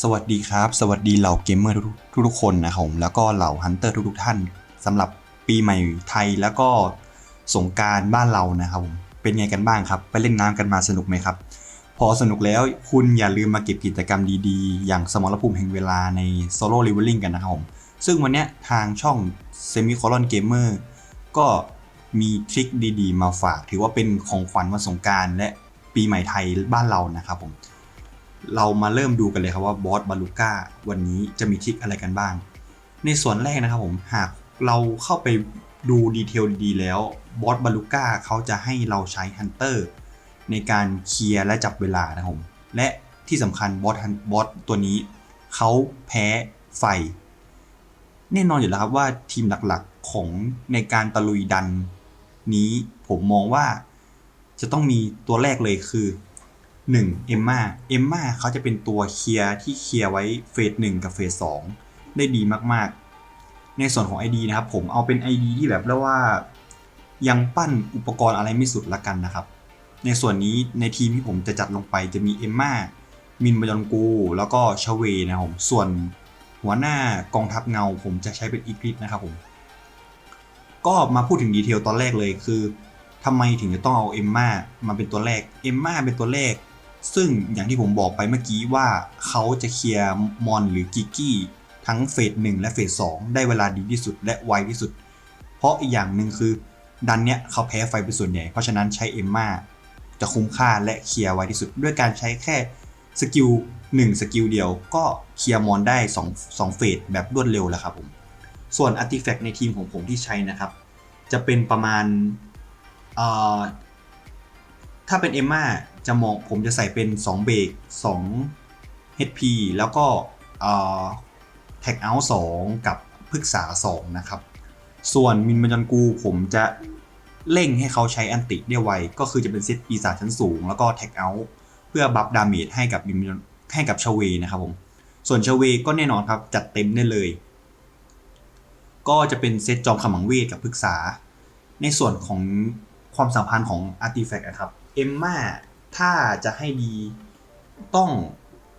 สวัสดีครับ สวัสดีเหล่าเกมเมอร์ทุกๆทุกคนนะครับผมแล้วก็เหล่าฮันเตอร์ทุกๆท่านสำหรับปีใหม่ไทยแล้วก็สงการบ้านเรานะครับผมเป็นไงกันบ้างครับ ไปเล่นน้ำกันมาสนุกไหมครับ พอสนุกแล้วคุณอย่าลืมมาเก็บกิจกรรมดีๆ อย่างสมรภูมิแห่งเวลาในโซโล่ l ิ v e l ลิ n กันนะครับผมซึ่งวันนี้ทางช่อง Semicolon Gamer ก็มีทริคดีๆ มาฝาก ถือว่าเป็นของขวัญวันสงการและปีใหม่ไทยบ้านเรานะครับผม เรามาเริ่มดูกันเลยครับว่าบอสบาลูก้าวันนี้จะมีทริคอะไรกันบ้าง ในส่วนแรกนะครับผมหากเราเข้าไปดูดีเทลดีแล้วบอสบาลูก้าเขาจะให้เราใช้ฮันเตอร์ในการเคลียร์และจับเวลานะครับผมและที่สำคัญบอสบอสตัวนี้เขาแพ้ไฟ แน่นอนอยู่แล้วครับว่าทีมหลักๆของในการตะลุยดันนี้ผมมองว่าจะต้องมีตัวแรกเลยคือ 1. เอมมาเอมมาเขาจะเป็นตัวเคลียร์ที่เคลียร์ไว้เฟสหนึ่งกับเฟสสองได้ดีมากๆ ในส่วนของ ID นะครับผมเอาเป็น ID ที่แบบเรียกว่า ยังปั้นอุปกรณ์อะไรไม่สุดละกันนะครับ ในส่วนนี้ในทีมที่ผมจะจัดลงไปจะมีเอมมามินบยอนกู แล้วก็ชเวนะครับผมส่วนหัวหน้ากองทัพเงาผมจะใช้เป็นอีพิทนะครับผม ก็มาพูดถึงดีเทลตอนแรกเลยคือทำไมถึงจะต้องเอาเอมมามาเป็นตัวแรก เอมมาเป็นตัวแรก ซึ่งอย่างที่ผมบอกไปเมื่อกี้ว่าเขาจะเคลียร์มอนหรือกิกกี้ทั้งเฟสหนึ่งและเฟสสองได้เวลาดีที่สุดและไวที่สุด เพราะอีกอย่างหนึ่งคือดันเนี้ยเขาแพ้ไฟเป็นส่วนใหญ่ เพราะฉะนั้นใช้เอมมาจะคุ้มค่าและเคลียร์ไวที่สุด ด้วยการใช้แค่สกิล1สกิลเดียวก็เคลียร์มอนได้2 2เฟสแบบรวดเร็วแล้วครับผม ส่วนอาร์ติแฟกต์ในทีมของผมที่ใช้นะครับ จะเป็นประมาณถ้าเป็นเอมมา จะมองผมจะใส่เป็น 2 เบรก2 HP แล้วก็แท็กเอาท์2กับพฤกษา 2 นะครับ ส่วนมินบันจันกูผมจะเร่งให้เขาใช้อันติได้ไว ก็คือจะเป็นเซตปีศาจชั้นสูง แล้วก็แท็กเอาท์เพื่อบัฟดาเมจให้กับมินบันให้กับชเวนะครับผม ส่วนชเวก็แน่นอนครับ จัดเต็มได้เลย ก็จะเป็นเซตจอมขมังเวทกับพฤกษา ในส่วนของความสัมพันธ์ของอาร์ติแฟกต์นะครับ เอมมา ถ้าจะให้ดีต้อง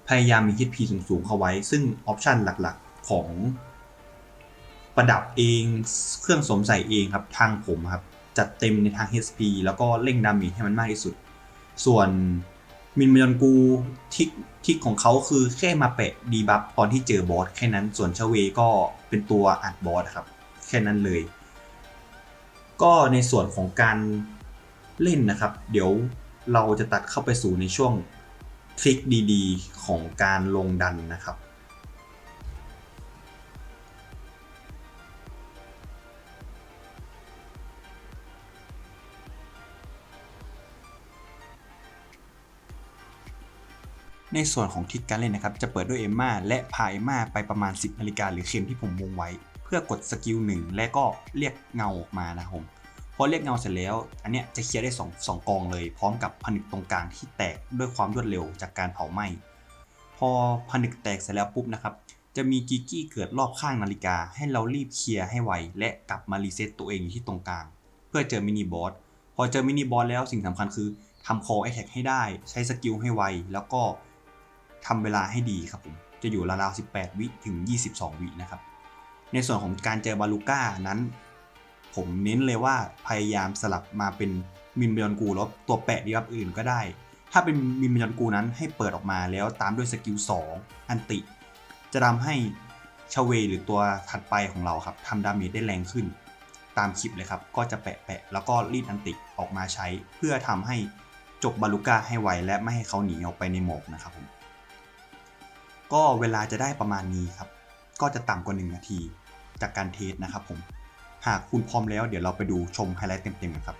พยายามมี HP สูงๆเข้าไว้ ซึ่งออปชันหลักๆของประดับเองเครื่องสวมใส่เองครับทางผมครับจัดเต็มในทาง HP แล้วก็เร่งดาเมจให้มันมากที่สุด ส่วนมินมยอนกูทิกทิกของเขาคือแค่มาแปะดีบัฟตอนที่เจอบอสแค่นั้นส่วนชเวก็เป็นตัวอัดบอสครับ แค่นั้นเลย ก็ในส่วนของการเล่นนะครับ เดี๋ยว เราจะตัดเข้าไปสู่ในช่วงทริคดีๆ ของการลงดันนะครับ ในส่วนของทิศการเล่นนะครับ จะเปิดด้วยเอมมาและพาเอมมาไปประมาณ 10นาฬิกาหรือเข็มที่ผมวงไว้ เพื่อกดสกิลหนึ่งและก็เรียกเงาออกมานะครับ พอเรียกเงาเสร็จแล้ว อันเนี้ยจะเคลียร์ได้2 2กองเลย พร้อมกับผนึกตรงกลางที่แตกด้วยความรวดเร็วจากการเผาไหม้ พอผนึกแตกเสร็จแล้วปุ๊บนะครับ จะมีกิกกี้เกิดรอบข้างนาฬิกา ให้เรารีบเคลียร์ให้ไว และกลับมารีเซ็ตตัวเองอยู่ที่ตรงกลาง เพื่อเจอมินิบอส พอเจอมินิบอสแล้วสิ่งสำคัญคือทำคอแอทแทกให้ได้ ใช้สกิลให้ไว แล้วก็ทำเวลาให้ดีครับผม จะอยู่ราวๆ18 วิถึง 22 วินะครับ ในส่วนของการเจอบาลูก้านั้น ผมเน้นเลยว่าพยายามสลับมาเป็นมินเบยอนกูแล้วตัวแปะดีรับอื่นก็ได้ ถ้าเป็นมินเบยอนกูนั้นให้เปิดออกมาแล้วตามด้วยสกิล2อันติ จะทำให้ชเวหรือตัวถัดไปของเราครับทำดาเมจได้แรงขึ้น ตามคลิปเลยครับ ก็จะแปะแปะแล้วก็รีดอันติออกมาใช้ เพื่อทำให้จบบาลูก้าให้ไวและไม่ให้เขาหนีออกไปในหมอกนะครับผมก็เวลาจะได้ประมาณนี้ครับ ก็จะต่ำกว่า 1 นาทีจากการเทสนะครับผม หากคุณพร้อมแล้วเดี๋ยวเราไปดูชมไฮไลท์เต็มๆกันครับ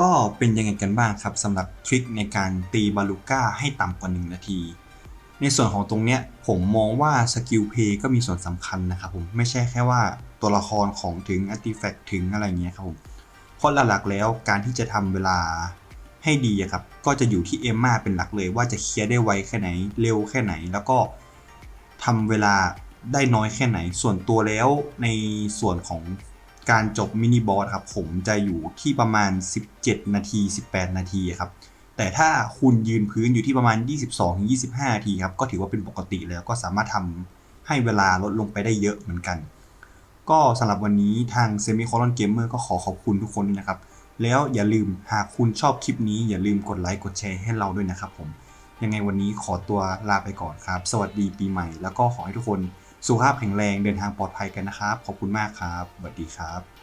ก็เป็นยังไงกันบ้างครับสำหรับทริคในการตีบาลูก้าให้ต่ำกว่า 1 นาที ในส่วนของตรงเนี้ยผมมองว่าสกิลเพย์ก็มีส่วนสำคัญนะครับผมไม่ใช่แค่ว่าตัวละครของถึงอาร์ติแฟกต์ถึงอะไรเงี้ยครับผมเพราะหลักๆแล้วการที่จะทำเวลาให้ดีครับก็จะอยู่ที่เอมมาเป็นหลักเลยว่าจะเคลียร์ได้ไวแค่ไหนเร็วแค่ไหน แล้วก็ทำเวลาได้น้อยแค่ไหน ส่วนตัวแล้วในส่วนของ การจบมินิบอสครับผมจะอยู่ที่ประมาณ 17 นาที 18 นาทีครับแต่ถ้าคุณยืนพื้นอยู่ที่ประมาณ 22-25 นาทีครับก็ถือว่าเป็นปกติแล้วก็สามารถทำให้เวลาลดลงไปได้เยอะเหมือนกัน ก็สำหรับวันนี้ทาง Semicolon Gamer ก็ขอขอบคุณทุกคนด้วยนะครับ แล้วอย่าลืมหากคุณชอบคลิปนี้อย่าลืมกดไลค์กดแชร์ให้เราด้วยนะครับผมยังไงวันนี้ขอตัวลาไปก่อนครับ สวัสดีปีใหม่ แล้วก็ขอให้ทุกคน สุขภาพแข็งแรงเดินทางปลอดภัยกันนะครับ ขอบคุณมากครับสวัสดีครับ